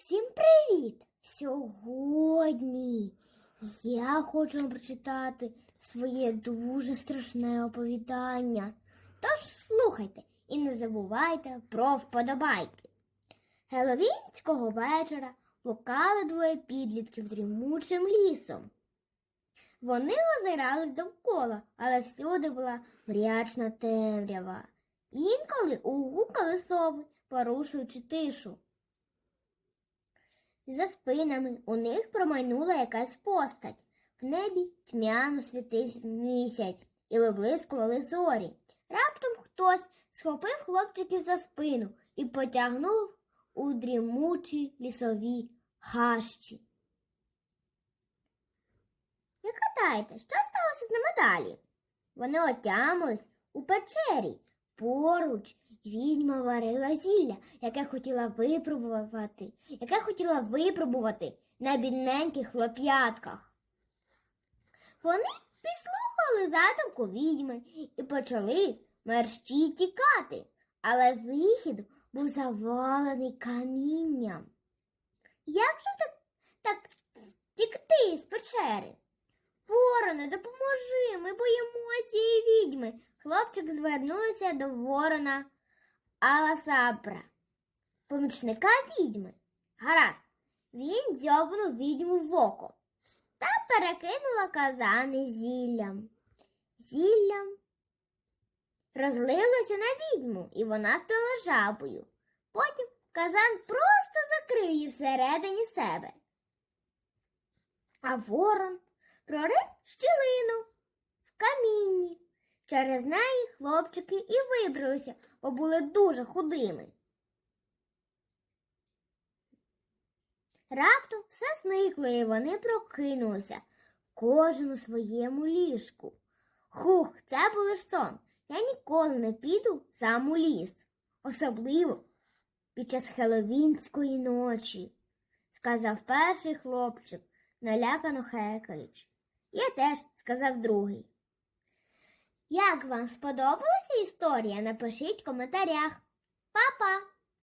Всім привіт! Сьогодні я хочу вам прочитати своє дуже страшне оповідання. Тож слухайте і не забувайте про вподобайки. Геловінського вечора блукали двоє підлітків дрімучим лісом. Вони озирались довкола, але всюди була мрячна темрява. Інколи угукали сови, порушуючи тишу. За спинами у них промайнула якась постать. В небі тьмяно світився місяць і виблискували зорі. Раптом хтось схопив хлопчиків за спину і потягнув у дрімучі лісові хащі. Як гадаєте, що сталося з ними далі? Вони отямились у печері. Поруч відьма варила зілля, яке хотіла випробувати, яке хотіла випробувати на бідненьких хлоп'ятках. Вони підслухали затимку відьми і почали мерщій тікати, але вихід був завалений камінням. Як же так, так тікти з печери? Вороне, допоможи, ми боїмося і відьми. Хлопчик звернувся до ворона Аласабра, помічника відьми. Гаразд, він дзьобнув відьму в око та перекинула казани зіллям. Зіллям розлилося на відьму, і вона стала жабою. Потім казан просто закрив її всередині себе. А ворон прорив щілину. Через неї хлопчики і вибралися, бо були дуже худими. Раптом все зникло, і вони прокинулися, кожен у своєму ліжку. Хух, це був лиш сон. Я ніколи не піду сам у ліс, особливо під час хеловінської ночі, сказав перший хлопчик, налякано хекаючи. Я теж, сказав другий. Як вам сподобалася історія? Напишіть в коментарях. Па-па!